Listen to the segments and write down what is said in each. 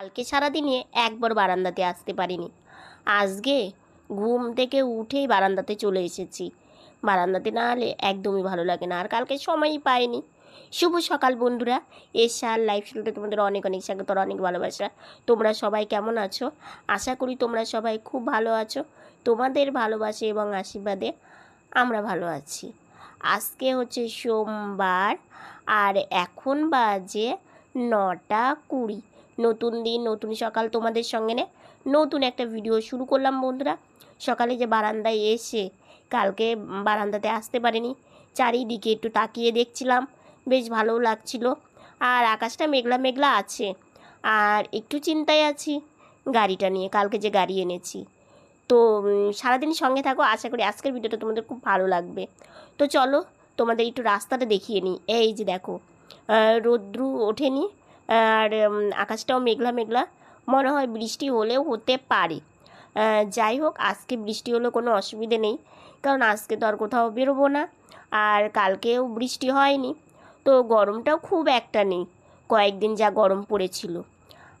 কালকে সারাদিনে একবার বারান্দাতে আসতে পারিনি। আজকে ঘুম থেকে উঠেই বারান্দাতে চলে এসেছি। বারান্দাতে না হলে একদমই ভালো লাগে না, আর কালকে সময়ই পাইনি। শুভ সকাল বন্ধুরা এশার লাইফ স্টাইলটা তোমাদের অনেক অনেক স্বাগত অনেক ভালোবাসা। তোমরা সবাই কেমন আছো? আশা করি তোমরা সবাই খুব ভালো আছো। তোমাদের ভালোবাসে এবং আশীর্বাদে আমরা ভালো আছি। আজকে হচ্ছে সোমবার, আর এখন বাজে নটা কুড়ি। নতুন দিন, নতুন সকাল তোমাদের সঙ্গে নে। নতুন একটা ভিডিও শুরু করলাম বন্ধুরা। সকালে যে বারান্দায় এসে, কালকে বারান্দাতে আসতে পারিনি। চারিদিকে একটু তাকিয়ে দেখছিলাম, বেশ ভালোও লাগছিল। আর আকাশটা মেঘলা মেঘলা আছে। আর একটু চিন্তায় আছি, গাড়িটা নিয়ে, কালকে যে গাড়ি এনেছি। তো সারাদিন সঙ্গে থাকো, আশা করি আজকের ভিডিওটা তোমাদের খুব ভালো লাগবে। তো চলো, তোমাদের একটু রাস্তাটা দেখিয়ে নিই। এই যে দেখো রোদ্রু ওঠেনি আর আকাশটাও মেঘলা মেঘলা। মনে হয় বৃষ্টি হলেও হতে পারে। যাই হোক, আজকে বৃষ্টি হলেও কোনো অসুবিধে নেই। কারণ আজকে তো আর কোথাও বেরোবো না। আর কালকেও বৃষ্টি হয়নি। তো গরমটাও খুব একটা নেই। কয়েকদিন যা গরম পড়েছিল।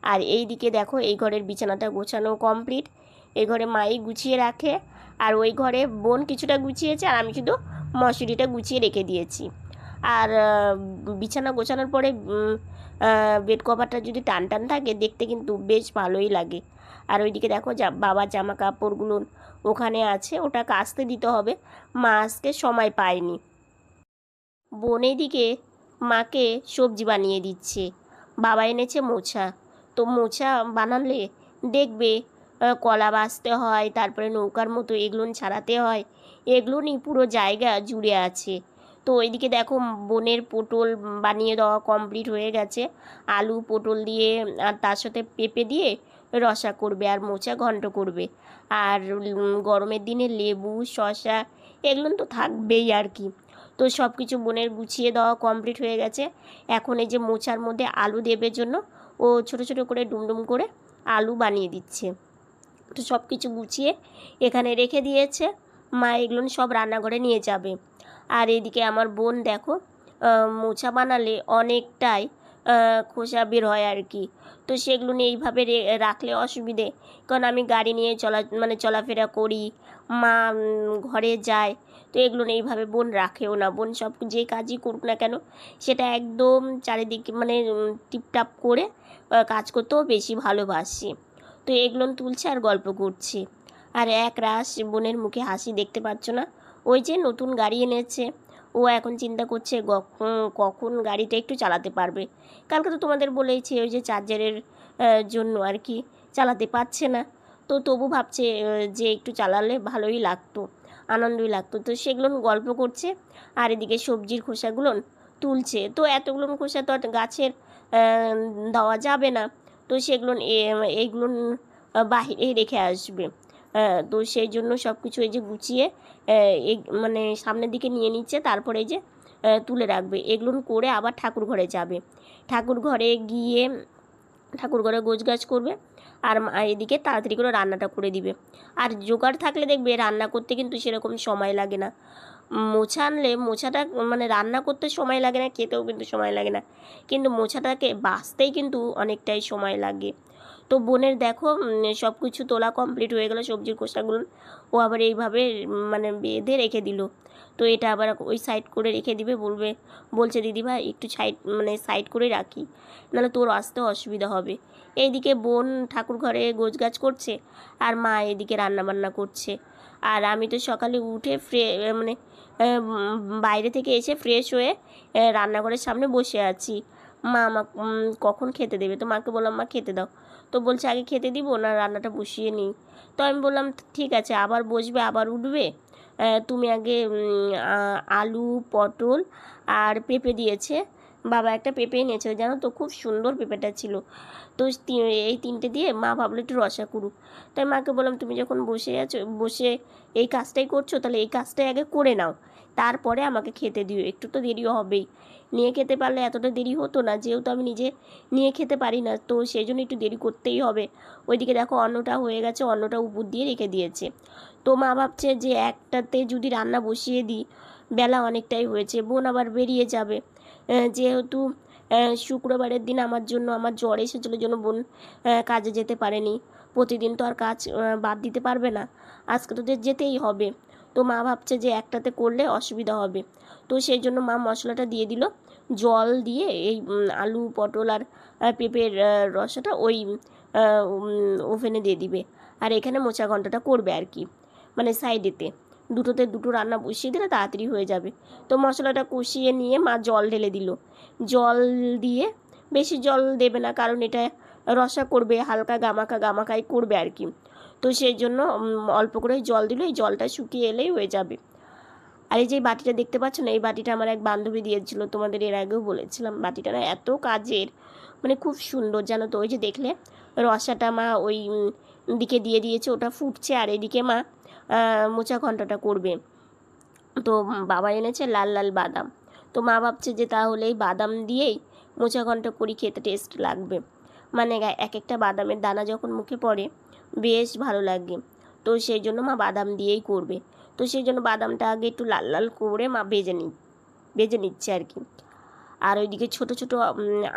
আর এই দিকে দেখো, এই ঘরের বিছানাটা গোছানো কমপ্লিট। এই ঘরে মাই গুছিয়ে রাখে। আর ওই ঘরে বোন কিছুটা গুছিয়েছে আর আমি শুধু মশুরিটা গুছিয়ে রেখে দিয়েছি। আর বিছানা গোছানোর পরে বেড কভারটা যদি টান টান থাকে, দেখতে কিন্তু বেশ ভালোই লাগে। আর ওইদিকে দেখো যা, বাবার জামা কাপড়গুলো ওখানে আছে ওটা কাচতে দিতে হবে। মা আজকে সময় পায়নি। বোন এদিকে মাকে সবজি বানিয়ে দিচ্ছে। বাবা এনেছে মোছা। তো মোচা বানালে দেখবে কলা বাছতে হয়, তারপরে নৌকার মতো এগুলো ছাড়াতে হয়। এগুলো নিয়ে পুরো জায়গা জুড়ে আছে। তো ওইদিকে দেখো বোনের পটল বানিয়ে দেওয়া কমপ্লিট হয়ে গেছে। আলু, পটল দিয়ে, আর তার সাথে পেঁপে দিয়ে রসা করবে আর মোচা ঘন্ট করবে। আর গরমের দিনে লেবু, শসা এগুলো তো থাকবেই আর কি। তো সব কিছু বোনের গুছিয়ে দেওয়া কমপ্লিট হয়ে গেছে। এখন এই যে মোচার মধ্যে আলু দেবে জন্য ও ছোট ছোট করে ডুমডুম করে আলু বানিয়ে দিচ্ছে। তো সব কিছু গুছিয়ে এখানে রেখে দিয়েছে। মা এগুলো সব রান্নাঘরে নিয়ে যাবে। আর এদিকে আমার বোন দেখো মোছা বানালে অনেকটাই খোসা বের হয় আর কি। তো সেগুলো নিয়ে এইভাবে রাখলে অসুবিধে। কারণ আমি গাড়ি নিয়ে চলা মানে চলাফেরা করি, মা ঘরে যায়, তো এগুলো নিয়ে এইভাবে বোন রাখেও না। বোন সব যে কাজই করুক না কেন, সেটা একদম চারিদিকে মানে টিপটাপ করে কাজ করতেও বেশি ভালোবাসে। তো এগুলো তুলছে আর গল্প করছে। আর এক রাস বোনের মুখে হাসি দেখতে পাচ্ছ না? ওই যে নতুন গাড়ি এনেছে। ও এখন চিন্তা করছে কখন গাড়িটা একটু চালাতে পারবে। কালকে তো তোমাদের বলেইছি ওই যে চার্জারের জন্য আর কি চালাতে পারছে না। তো তবু ভাবছে যে একটু চালালে ভালোই লাগতো, আনন্দই লাগতো। তো সেগুলো গল্প করছে আর এদিকে সবজির খোসাগুলো তুলছে। তো এতগুলো খোসা তো গাছের দেওয়া যাবে না। তো সেগুলো এইগুলো বাহিরে রেখে আসবে। তো সেই জন্য সব কিছু এই যে গুছিয়ে মানে সামনের দিকে নিয়ে নিচ্ছে, তারপরে এই যে তুলে রাখবে। এগুলো করে আবার ঠাকুর ঘরে যাবে। ঠাকুর ঘরে গিয়ে ঠাকুর ঘরে গোছগাছ করবে আর এদিকে তাড়াতাড়ি করে রান্নাটা করে দিবে। আর জোগাড় থাকলে দেখবে রান্না করতে কিন্তু সেরকম সময় লাগে না। মোছা আনলে মোছাটা মানে রান্না করতে সময় লাগে না, খেতেও কিন্তু সময় লাগে না। কিন্তু মোছাটাকে বাঁচতেই কিন্তু অনেকটাই সময় লাগে। তো বোনের দেখো সব কিছু তোলা কমপ্লিট হয়ে গেলো, সবজির খোসাগুলো। ও আবার এইভাবে মানে বেঁধে রেখে দিল। তো এটা আবার ওই সাইড করে রেখে দিবে, বলবে, বলছে দিদিভাই একটু সাইড মানে সাইড করে রাখি। নাহলে তোর আসতে অসুবিধা হবে। এইদিকে বোন ঠাকুর ঘরে গোছগাছ করছে, আর মা এদিকে রান্না বান্না করছে। আর আমি তো সকালে উঠে ফ্রে মানে বাইরে থেকে এসে ফ্রেশ হয়ে রান্নাঘরের সামনে বসে আছি। মা আমা কখন খেতে দেবে? তো মাকে বললাম, মা, খেতে দাও। তো বলছে, আগে খেতে দিব না, রান্নাটা বসিয়ে নিই। তো আমি বললাম, ঠিক আছে, আবার বসবে, আবার উঠবে। তুমি আগে আলু, পটল আর পেঁপে দিয়েছে। বাবা একটা পেঁপে এনেছে জানো তো, খুব সুন্দর পেঁপেটা ছিল। তো এই তিনটে দিয়ে মা ভাবলো একটু রসা করুক। তাই মাকে বললাম, তুমি যখন বসে আছো, বসে এই কাজটাই করছ, তাহলে এই কাজটাই আগে করে নাও। তারপরে আমাকে খেতে দিও, একটু তো দেরিও হবেই। নিয়ে খেতে পারলে এতটা দেরি হতো না, যেহেতু আমি নিজে নিয়ে খেতে পারি না, তো সেই জন্য একটু দেরি করতেই হবে। ওইদিকে দেখো অন্নটা হয়ে গেছে, অন্নটা উপর দিয়ে রেখে দিয়েছে। তো মা ভাবছে যে একটাতে যদি রান্না বসিয়ে দিই, বেলা অনেকটাই হয়েছে, বোন আবার বেরিয়ে যাবে। যেহেতু শুক্রবারের দিন আমার জন্য, আমার জ্বর এসেছিল জন্য বোন কাজে যেতে পারেনি। প্রতিদিন তো আর কাজ বাদ দিতে পারবে না। আজকে তোদের যেতেই হবে। তো মা ভাবছে যে একটাতে করলে অসুবিধা হবে। তো সেই জন্য মা মশলাটা দিয়ে দিল। জল দিয়ে এই আলু, পটল আর পেঁপের রসাটা ওই ওভেনে দিয়ে দিবে। আর এখানে মোচা ঘন্টাটা করবে আর কি মানে সাইডেতে। দুটোতে দুটো রান্না বসিয়ে দিলে তাড়াতাড়ি হয়ে যাবে। তো মশলাটা কষিয়ে নিয়ে মা জল ঢেলে দিল। জল দিয়ে, বেশি জল দেবে না কারণ এটা রসা করবে, হালকা গামাকা গামাকাই করবে আর কি। তো সেই জন্য অল্প করে জল দিল, এই জলটা শুকিয়ে এলেই হয়ে যাবে। আর এই যে বাটিটা দেখতে পাচ্ছ না, এই বাটিটা আমার এক বান্ধবী দিয়েছিল, তোমাদের এর আগেও বলেছিলাম, বাটিটা না এত কাজের মানে খুব সুন্দর, জানো তো, ওই যে দেখলে, রসাটা মা ওই দিকে দিয়ে দিয়েছে, ওটা ফুটছে, আর এদিকে মা মোচা ঘন্টাটা করবে। তো বাবা এনেছে লাল লাল বাদাম। তো মা ভাবছে যে তাহলে এই বাদাম দিয়েই মোচা ঘণ্টা করি, খেতে টেস্ট লাগবে। মানে এক একটা বাদামের দানা যখন মুখে পড়ে, বেশ ভালো লাগে। তো সেই জন্য মা বাদাম দিয়েই করবে। তো সেই জন্য বাদামটা আগে একটু লাল লাল করে মা ভেজে নি ভেজে নিচ্ছে আর কি। আর ওইদিকে ছোটো ছোটো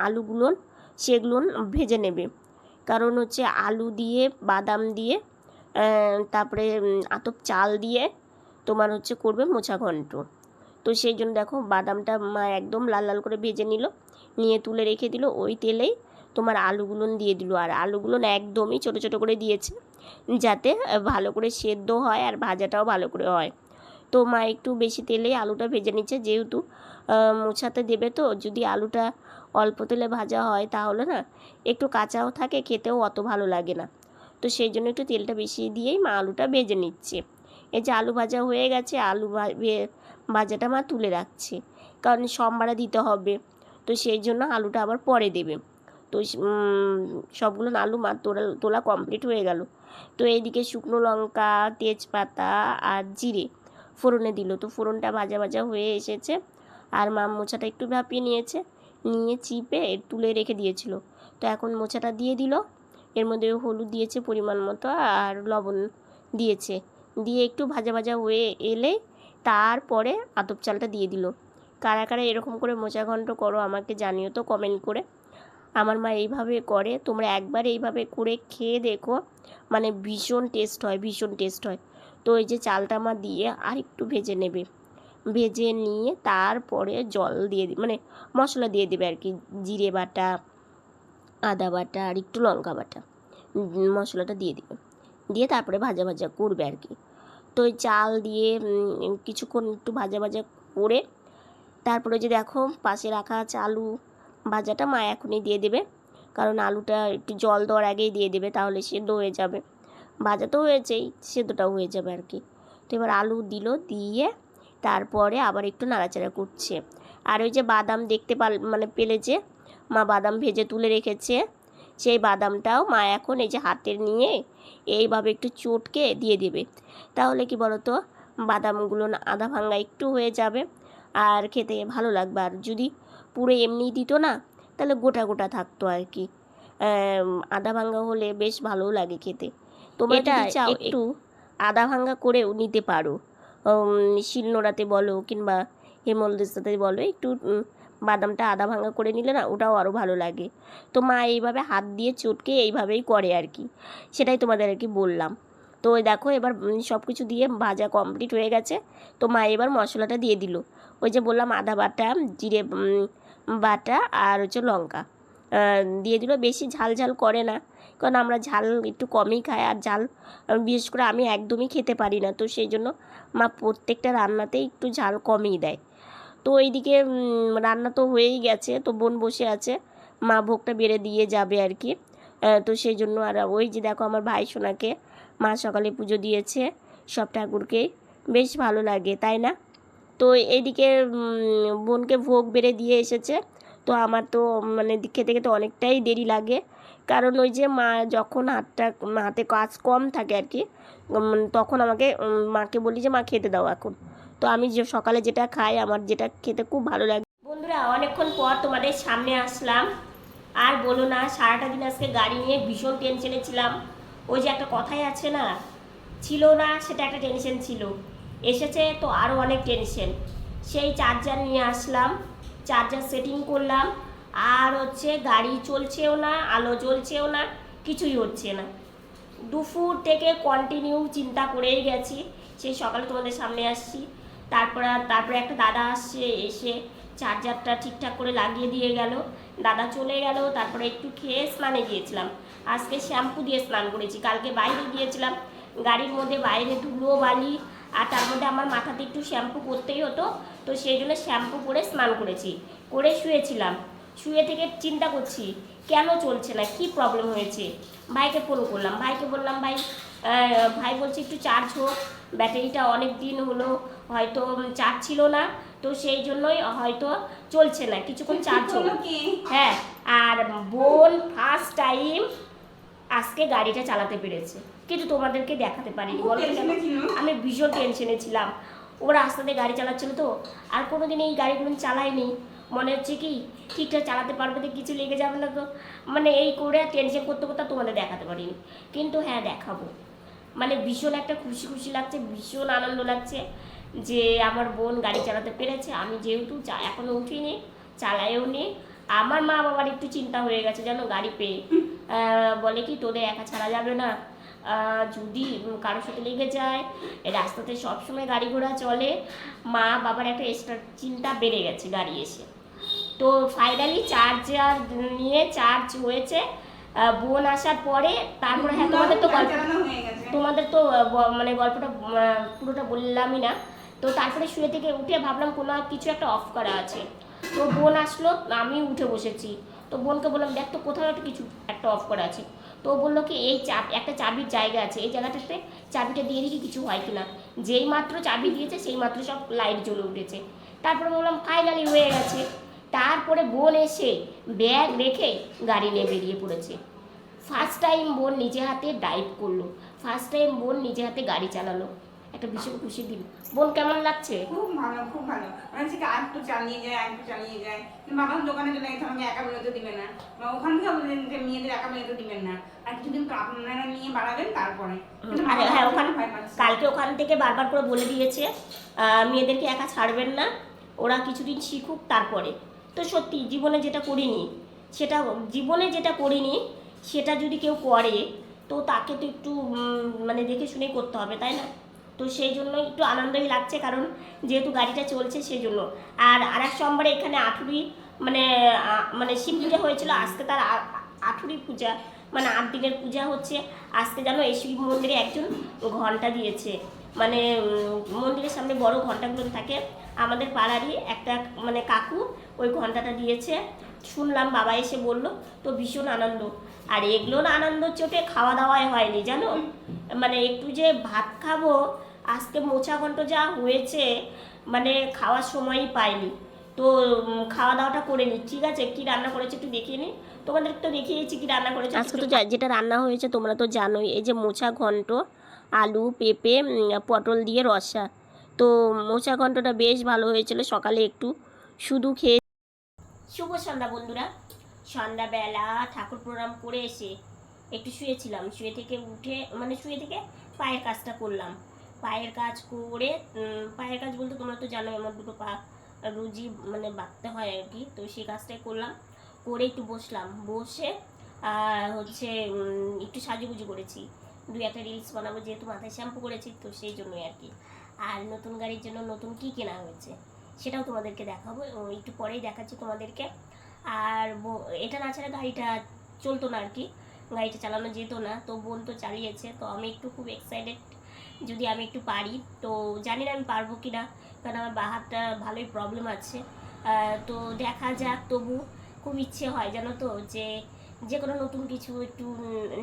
আলুগুলো, সেগুলো ভেজে নেবে। কারণ হচ্ছে আলু দিয়ে, বাদাম দিয়ে তারপরে আতপ চাল দিয়ে তোমার হচ্ছে করবে মোচা ঘন্ট। তো সেই জন্য দেখো বাদামটা মা একদম লাল লাল করে ভেজে নিল, নিয়ে তুলে রেখে দিল ওই তেলেই তোমার আলুগুলো দিয়ে দিল। আর আলুগুলো একদমই ছোটো ছোটো করে দিয়েছে, যাতে ভালো করে সেদ্ধ হয় আর ভাজাটাও ভালো করে হয়। তো মা একটু বেশি তেলেই আলুটা ভেজে নিচ্ছে, যেহেতু মোছাতে দেবে তো, যদি আলুটা অল্প তেলে ভাজা হয় তাহলে না, একটু কাঁচাও থাকে, খেতেও অত ভালো লাগে না। তো সেই জন্য একটু তেলটা বেশি দিয়েই মা আলুটা ভেজে নিচ্ছে। এই যে আলু ভাজা হয়ে গেছে, আলু ভাজাটা মা তুলে রাখছে। কারণ সোমবারে দিতে হবে, তো সেই জন্য আলুটা আবার পরে দেবে। তো সবগুলো আলু মা তোলা তোলা কমপ্লিট হয়ে গেল। তো এইদিকে শুকনো লঙ্কা, তেজপাতা আর জিরে ফোড়নে দিল। তো ফোড়নটা ভাজা ভাজা হয়ে এসেছে আর মা মোছাটা একটু ভাপিয়ে নিয়েছে, নিয়ে চিপে তুলে রেখে দিয়েছিল। তো এখন মোছাটা দিয়ে দিল। এর মধ্যে হলুদ দিয়েছে পরিমাণ মতো আর লবণ দিয়েছে। দিয়ে একটু ভাজা ভাজা হয়ে এলে তারপরে আতপ চালটা দিয়ে দিল। কারা কারা এরকম করে মোচা ঘন্ট করো আমাকে জানিও তো কমেন্ট করে। আমার মা এইভাবে করে, তোমরা একবার এইভাবে করে খেয়ে দেখো। মানে ভীষণ টেস্ট হয়, ভীষণ টেস্ট হয়। তো এই যে চালটা মা দিয়ে আর একটু ভেজে নেবে। ভেজে নিয়ে তারপরে জল দিয়ে মানে মশলা দিয়ে দেবে আর কি। জিরে বাটা, আদা বাটা আর একটু লঙ্কা বাটা। মশলাটা দিয়ে দিবে। দিয়ে তারপরে ভাজা ভাজা করবে আর কি। তো ওই চাল দিয়ে কিছুক্ষণ একটু ভাজা ভাজা করে তারপরে যে দেখো পাশে রাখা আছে আলু। ভাজাটা মা এখনই দিয়ে দেবে। কারণ আলুটা একটু জল দেওয়ার আগেই দিয়ে দেবে, তাহলে সেদ্ধ হয়ে যাবে। ভাজা তো হয়েছেই, সেদ্ধটাও হয়ে যাবে আর কি। তো এবার আলু দিল, দিয়ে তারপরে আবার একটু নাড়াচাড়া করছে। আর ওই যে বাদাম দেখতে পাল মানে পেলে যে মা বাদাম ভেজে তুলে রেখেছে, সেই বাদামটাও মা এখন এই যে হাতের নিয়ে এইভাবে একটু চটকে দিয়ে দেবে। তাহলে কি বলতো, বাদামগুলো আধা ভাঙ্গা একটু হয়ে যাবে, আর খেতে ভালো লাগবে। আর যদি পুরো এমনি দিত না তাহলে গোটা গোটা থাকতো আর কি। আধা ভাঙ্গা হলে বেশ ভালোও লাগে খেতে। তোমরা এটা চাও একটু আধা ভাঙ্গা করেও নিতে পারো। শিলনোড়াতে বলো কিংবা হেমলদস্তাতে বলো একটু বাদামটা আধা ভাঙ্গা করে নিলে না ওটাও আরও ভালো লাগে। তো মা এইভাবে হাত দিয়ে চটকে এইভাবেই করে আর কি সেটাই তোমাদের আর কি বললাম। তো ওই দেখো এবার সব কিছু দিয়ে ভাজা কমপ্লিট হয়ে গেছে। তো মা এবার মশলাটা দিয়ে দিল। ওই যে বললাম আদা বাটা জিরে বাটা আর হচ্ছে লঙ্কা। দিয়ে দিল বেশি ঝাল ঝাল করে না কারণ আমরা ঝাল একটু কমই খাই আর ঝাল বিশেষ করে আমি একদমই খেতে পারি না তো সেই জন্য মা প্রত্যেকটা রান্নাতেই একটু ঝাল কমই দেয়। তো এইদিকে উম, রান্না তো হয়েই গেছে তো বোন বসে আছে মা ভোগটা বেড়ে দিয়ে যাবে আর কি। তো সেই জন্য আর ওই যে দেখো আমার ভাই সোনাকে মা সকালে পুজো দিয়েছে সব ঠাকুরকে বেশ ভালো লাগে তাই না? তো এইদিকে উম, বোনকে ভোগ বেড়ে দিয়ে এসেছে। তো আমার তো মানে খেতে খেতে অনেকটাই দেরি লাগে। কারণ ওই যে মা যখন হাতটা হাতে কাজ কম থাকে আর কি তখন আমাকে মাকে বলি যে মা খেতে দাও এখন। তো আমি যে সকালে যেটা খাই আমার যেটা খেতে খুব ভালো লাগে। বন্ধুরা অনেকক্ষণ পর তোমাদের সামনে আসলাম। আর বলো না সারাটা দিন আজকে গাড়ি নিয়ে ভীষণ টেনশনে ছিলাম। ওই যে একটা কথাই আছে না ছিল না সেটা একটা টেনশন ছিল। এসেছে তো আরও অনেক টেনশন সেই চার্জার নিয়ে আসলাম চার্জার সেটিং করলাম, আর হচ্ছে গাড়ি চলছেও না, আলো জ্বলছেও না, কিছুই হচ্ছে না। দুপুর থেকে কন্টিনিউ চিন্তা করেই গেছি, সেই সকালে তোমাদের সামনে আসছি। তারপর তারপরে একটা দাদা আসছে, এসে চার্জারটা ঠিকঠাক করে লাগিয়ে দিয়ে গেল। দাদা চলে গেল, তারপরে একটু খেয়ে স্নানে গিয়েছিলাম। আজকে শ্যাম্পু দিয়ে স্নান করেছি, কালকে বাইরে গিয়েছিলাম। গাড়ির মধ্যে বাইরে ধুলো বালি আর তার মধ্যে আমার মাথাতে একটু শ্যাম্পু করতেই হতো তো সেই জন্য শ্যাম্পু করে স্নান করেছি করে শুয়েছিলাম। শুয়ে থেকে চিন্তা করছি কেন চলছে না কি প্রবলেম হয়েছে? ভাইকে ফোন করলাম ভাইকে বললাম ভাই ভাই বলছে একটু চার্জ হোক ব্যাটারিটা অনেক দিন হলো হয়তো চার্জ ছিল না তো সেই জন্যই হয়তো চলছে না কিছুক্ষণ চার্জ হোক। হলো হ্যাঁ আর বোন ফার্স্ট টাইম আজকে গাড়িটা চালাতে পেরেছে। কিন্তু তোমাদেরকে দেখাতে পারিনি কেন? আমি ভীষণ টেনশনে ছিলাম। ওরা রাস্তাতে গাড়ি চালাচ্ছিল তো আর কোনোদিন এই গাড়িগুলো চালায়নি। মনে হচ্ছে কি ঠিকঠাক চালাতে পারবে তো কিছু লেগে যাবে না তো। মানে এই করে টেনশন করতে করতে তোমাদের দেখাতে পারিনি। কিন্তু হ্যাঁ দেখাবো। মানে ভীষণ একটা খুশি খুশি লাগছে ভীষণ আনন্দ লাগছে যে আমার বোন গাড়ি চালাতে পেরেছে। আমি যেহেতু চা এখনও উঠিনি চালাইও নি। আমার মা বাবার একটু চিন্তা হয়ে গেছে যেন গাড়ি পেয়ে। বলে কি তোদের একা ছাড়া যাবে না? যদি কারোর সাথে লেগে যায় রাস্তাতে সবসময় গাড়ি ঘোড়া চলে। মা বাবার একটা এক্সট্রা চিন্তা বেড়ে গেছে গাড়ি এসে। তো ফাইনালি চার্জার নিয়ে চার্জ হয়েছে। বোন আসার পরে তারপরে হ্যাঁ তোমাদের তো গল্প তোমাদের তো মানে গল্পটা পুরোটা বললামই না। তো তারপরে শুয়ে থেকে উঠে ভাবলাম কোনো কিছু একটা অফ করা আছে। তো বোন আসলো আমি উঠে বসেছি। তো বোনকে বললাম দেখ তো কোথাও একটা কিছু একটা অফ করা আছে। তো বলল কি, এই চাপ একটা চাবির জায়গা আছে, এই জায়গাটাতে চাবিটা দিয়ে দেখি কিছু হয় কিনা। যেই মাত্র চাবি দিয়েছে, সেই মাত্র সব লাইট জ্বলে উঠেছে। তারপরে বললাম ফাইনালি হয়ে গেছে। তারপরে বোন এসে ব্যাগ রেখে গাড়ি নিয়ে বেরিয়ে পড়েছে। ফার্স্ট টাইম বোন নিজে হাতে ড্রাইভ করল। ফার্স্ট টাইম বোন নিজে হাতে গাড়ি চালালো। একটা ভীষণ খুশি দিন। বোন কেমন লাগছে? খুব ভালো খুব ভালো। মানে ঠিক আর একটু চালিয়ে যায় আর একটু চালিয়ে যায় বাবার দোকানে চলে গেছে আমাকে একা বেরোতে দিবে না। বা ওখান থেকে বললেন যে মেয়েদের একা বেরোতে দিবেন না। আর কিছুদিন তো আপনারা নিয়ে বাড়াবেন তারপরে। হ্যাঁ ওখানে কালকে ওখান থেকে বারবার করে বলে দিয়েছে মেয়েদেরকে একা ছাড়বেন না। ওরা কিছুদিন শিখুক তারপরে। তো সত্যি জীবনে যেটা করিনি সেটা জীবনে যেটা করিনি সেটা যদি কেউ করে তো তাকে তো একটু মানে দেখে শুনেই করতে হবে তাই না? তো সেই জন্য একটু আনন্দই লাগছে, কারণ যেহেতু গাড়িটা চলছে সেই জন্য। আর আর এক সোমবারে এখানে আঠুরি মানে মানে শিব পূজা হয়েছিল, আজকে তার আঠুরি পূজা মানে আট দিনের পূজা হচ্ছে। আজকে যেন এই শিব মন্দিরে একজন ঘণ্টা দিয়েছে। মানে মন্দিরের সামনে বড় ঘন্টাগুলো থাকে। আমাদের পাড়ারই একটা মানে কাকু ওই ঘন্টাটা দিয়েছে। শুনলাম বাবা এসে বলল, তো ভীষণ আনন্দ। আর এগুলোর আনন্দ চোটে খাওয়া দাওয়াই হয়নি, জানো? মানে একটু যে ভাত খাব আজকে মোচা ঘন্ট যা হয়েছে মানে খাওয়ার সময়ই পাইনি। তো খাওয়া দাওয়াটা করে নি ঠিক আছে? কি রান্না করেছে একটু দেখিয়ে নি। তোমাদের তো দেখিয়েছি কি রান্না করেছে আজকে তো যেটা রান্না হয়েছে তোমরা তো জানোই এই যে মোচা ঘন্ট আলু পেঁপে পটল দিয়ে রসা। তো মোচা ঘন্টটা বেশ ভালো হয়েছিল সকালে একটু শুধু খেয়ে শুভ সন্ধ্যা বন্ধুরা। সন্ধ্যাবেলা ঠাকুর প্রণাম করে এসে একটু শুয়েছিলাম। শুয়ে থেকে উঠে মানে শুয়ে থেকে পায়ের কাজটা করলাম। পায়ের কাজ করে পায়ের কাজ বলতে তোমরা তো জানোই আমার দুটো পা রুজি মানে বাঁধতে হয় আর কি। তো সেই কাজটাই করলাম। করে একটু বসলাম। বসে হচ্ছে একটু সাজুগুজু করেছি। দু একটা রিলস বানাবো যেহেতু মাথায় শ্যাম্পু করেছি, তো সেই জন্যই আর কি। আর নতুন গাড়ির জন্য নতুন কি কেনা হয়েছে, সেটাও তোমাদেরকে দেখাবো। একটু পরেই দেখাচ্ছি তোমাদেরকে। আর এটা না ছাড়া গাড়িটা চলতো না আর কি। গাড়িটা চালানো যেত না, তো বোন তো চালিয়েছে, তো আমি একটু খুব এক্সাইটেড যদি আমি একটু পারি। তো জানি না আমি পারব কি না কারণ আমার বা হাতটা ভালোই প্রবলেম আছে। তো দেখা যাক, তবু খুব ইচ্ছে হয়, জানো তো, যে যে কোনো নতুন কিছু একটু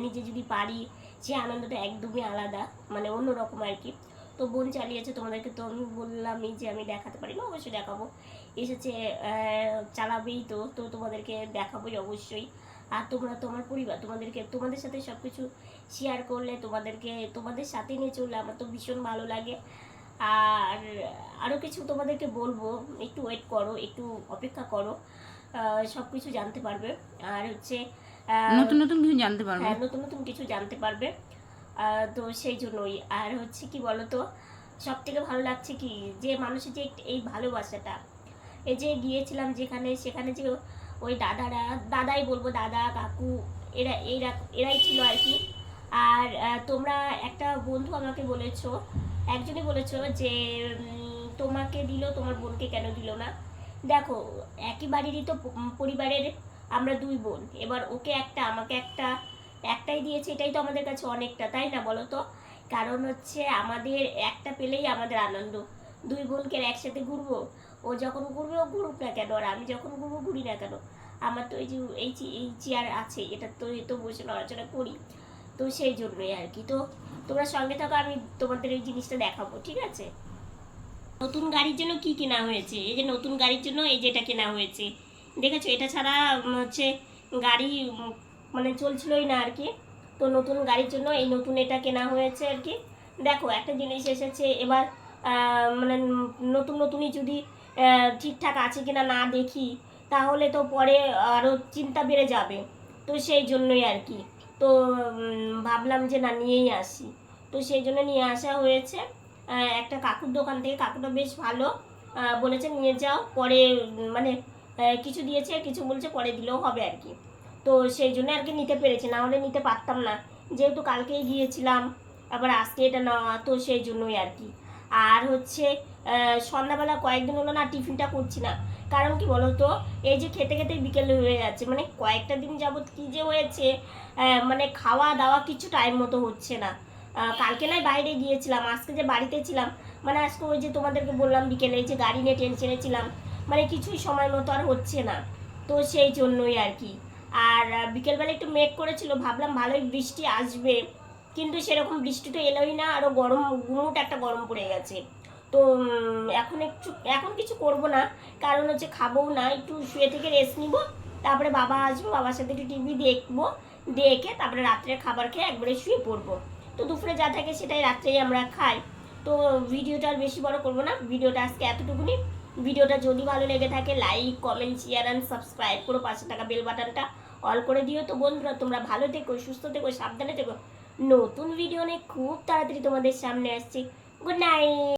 নিজে যদি পারি, সে আনন্দটা একদমই আলাদা মানে অন্যরকম আর কি। তো বোন চালিয়েছে, তোমাদেরকে তো আমি বললামই যে আমি দেখাতে পারি না, অবশ্যই দেখাবো। এসেছে চালাবেই তো তো তোমাদেরকে দেখাবোই অবশ্যই। আর তোমরা তো আমার পরিবার তোমাদেরকে তোমাদের সাথে সব কিছু শেয়ার করলে তোমাদেরকে তোমাদের সাথে নিয়ে চললে আমার তো ভীষণ ভালো লাগে। আর আরও কিছু তোমাদেরকে বলব একটু ওয়েট করো একটু অপেক্ষা করো সব কিছু জানতে পারবে। আর হচ্ছে নতুন নতুন কিছু জানতে পারব। হ্যাঁ নতুন নতুন কিছু জানতে পারবে। তো সেই জন্যই। আর হচ্ছে কি বলতো সব থেকে ভালো লাগছে কি যে মানুষের যে এই ভালোবাসাটা এই যে গিয়েছিলাম যেখানে সেখানে যে ওই দাদারা, দাদাই বলব, দাদা, কাকু, এরা এরা, এরাই ছিল আর কি। আর তোমরা একটা বন্ধু আমাকে বলেছ, একজনই বলেছ যে তোমাকে দিল, তোমার বোনকে কেন দিল না? দেখো, একই বাড়িরই তো পরিবারের আমরা দুই বোন। এবার ওকে একটা, আমাকে একটা, একটাই দিয়েছে, এটাই তো আমাদের কাছে অনেকটা, তাই না বলো তো? কারণ হচ্ছে আমাদের একটা পেলেই আমাদের আনন্দ। দুই বোনকে একসাথে ঘুরবো? ও যখন ঘুরবে, ও ঘুরুক না কেন? আর আমি যখন ঘুরবো, ঘুরি না কেন? আমার তো এই যে, এই এই চেয়ার আছে, এটা তো তো বসে নড়াচড়া করি। তো সেই জন্যই আর কি। তো তোমরা সঙ্গে থাকো, আমি তোমাদের এই জিনিসটা দেখাবো, ঠিক আছে? নতুন গাড়ির জন্য কি কেনা হয়েছে? এই যে নতুন গাড়ির জন্য এই যেটা কেনা হয়েছে। দেখেছ? এটা ছাড়া হচ্ছে গাড়ি মানে চলছিলই না আর কি। তো নতুন গাড়ির জন্য এই নতুন এটা কেনা হয়েছে আর কি। দেখো, একটা জিনিস এসেছে, এবার মানে নতুন, নতুনই যদি ঠিকঠাক আছে কিনা না দেখি, তাহলে তো পরে আরও চিন্তা বেড়ে যাবে। তো সেই জন্যই আর কি। তো ভাবলাম যে না, নিয়েই আসি। তো সেই জন্য নিয়ে আসা হয়েছে। একটা কাকুর দোকান থেকে, কাকুটা বেশ ভালো। বলেছে নিয়ে যাও, পরে মানে কিছু দিয়েছে, কিছু বলছে, পরে দিলেও হবে আর কি। তো সেই জন্য আর কি নিতে পেরেছি, না হলে নিতে পারতাম না। যেহেতু কালকেই গিয়েছিলাম, আবার আজকে এটা নেওয়া তো সেই জন্যই আর কি। আর হচ্ছে সন্ধ্যাবেলা কয়েকদিন হলো না টিফিনটা করছি না। কারণ কি বলতো? এই যে খেতে খেতে বিকেল হয়ে যাচ্ছে। মানে কয়েকটা দিন যাবত কি যে হয়েছে মানে খাওয়া দাওয়া কিছু টাইম মতো হচ্ছে না। কালকে নয় বাইরে গিয়েছিলাম, আজকে যে বাড়িতে ছিলাম মানে আজকে ওই যে তোমাদেরকে বললাম বিকেলে যে গাড়ি নিয়ে টেনশনে ছিলাম মানে কিছুই সময় মতো আর হচ্ছে না। তো সেই জন্যই আর কি। আর বিকেলবেলা একটু মেঘ করেছিল, ভাবলাম ভালোই বৃষ্টি আসবে। কিন্তু সেরকম বৃষ্টি তো এলোই না আরও গরম, গুমুট একটা গরম পড়ে গেছে। তো এখন একটু, এখন কিছু করব না, কারণ হচ্ছে খাব না, একটু শুয়ে থেকে রেস্ট নিব, তারপরে বাবা আসব, বাবার সাথে একটু টিভি দেখব, দেখে তারপরে রাত্রে খাবার খেয়ে একবারে শুয়ে পড়ব। তো দুপুরে যা থাকে সেটাই রাত্রেই আমরা খাই। তো ভিডিওটা আর বেশি বড় করব না, ভিডিওটা আজকে এতটুকুনি। ভিডিওটা যদি ভালো লেগে থাকে like comment share and subscribe করো পাশে থাকা বেল বাটনটা অল করে দিও। তো বন্ধুরা, তোমরা ভালো থেকো, সুস্থ থেকো, সাবধানে থেকো। নতুন ভিডিও নিয়ে খুব তাড়াতাড়ি তোমাদের সামনে আসছি। Good night